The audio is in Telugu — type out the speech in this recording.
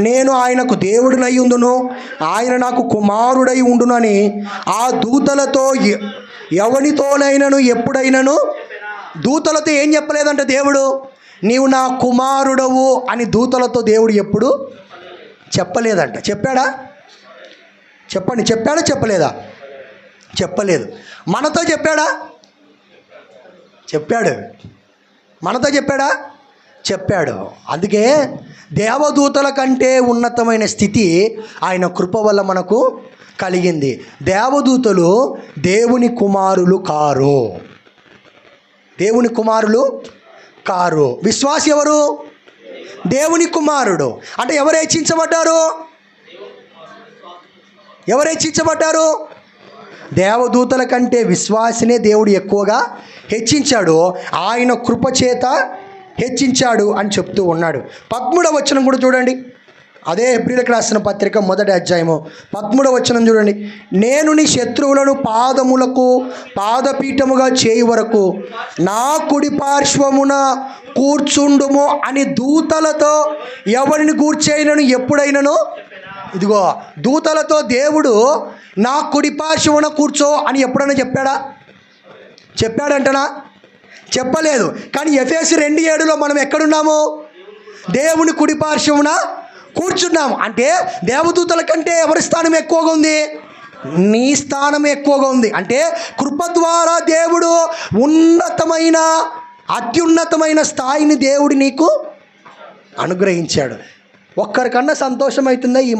నేను ఆయనకు దేవుడినై ఉండును. ఆయన నాకు కుమారుడై ఉండునని ఆ దూతలతో ఎవనితోనైనను ఎప్పుడైనను? దూతలతో ఏం చెప్పలేదంట దేవుడు? నీవు నా కుమారుడవు అని దూతలతో దేవుడు ఎప్పుడు చెప్పలేదంట. చెప్పాడా? చెప్పండి. చెప్పాడా? చెప్పలేదా? చెప్పలేదు. మనతో చెప్పాడా? చెప్పాడు. మనతో చెప్పాడా? చెప్పాడు. అందుకే దేవదూతల కంటే ఉన్నతమైన స్థితి ఆయన కృప వల్ల మనకు కలిగింది. దేవదూతలు దేవుని కుమారులు కారు. దేవుని కుమారులు కారు. విశ్వాసి ఎవరు? దేవుని కుమారుడు. అంటే ఎవరు హెచ్చించబడ్డారు? ఎవరు హెచ్చించబడ్డారు? దేవదూతల కంటే విశ్వాసినే దేవుడు ఎక్కువగా హెచ్చించాడు. ఆయన కృపచేత హెచ్చించాడు అని చెప్తూ ఉన్నాడు. పద్మూడవ వచనం కూడా చూడండి. అదే ఎబ్రిలకు రాసిన పత్రిక మొదటి అధ్యాయము. పద్మూడవ వచనం చూడండి. నేను నీ శత్రువులను పాదములకు పాదపీఠముగా చేయి వరకు నా కుడి పార్శ్వమున కూర్చుండుము అని దూతలతో ఎవరిని కూర్చేయనను ఎప్పుడైనను? ఇదిగో దూతలతో దేవుడు నా కుడి పార్శ్వమున కూర్చో అని ఎప్పుడైనా చెప్పాడా? చెప్పాడంటనా? చెప్పలేదు. కానీ ఎఫ్ఎస్ రెండు ఏడులో మనం ఎక్కడున్నాము? దేవుని కుడిపార్శ్వమున కూర్చున్నాము. అంటే దేవదూతల కంటే ఎవరి స్థానం ఎక్కువగా ఉంది? నీ స్థానం ఎక్కువగా ఉంది. అంటే కృప ద్వారా దేవుడు ఉన్నతమైన అత్యున్నతమైన స్థాయిని దేవుడు నీకు అనుగ్రహించాడు. ఒక్కరికన్నా సంతోషమవుతుందా ఈ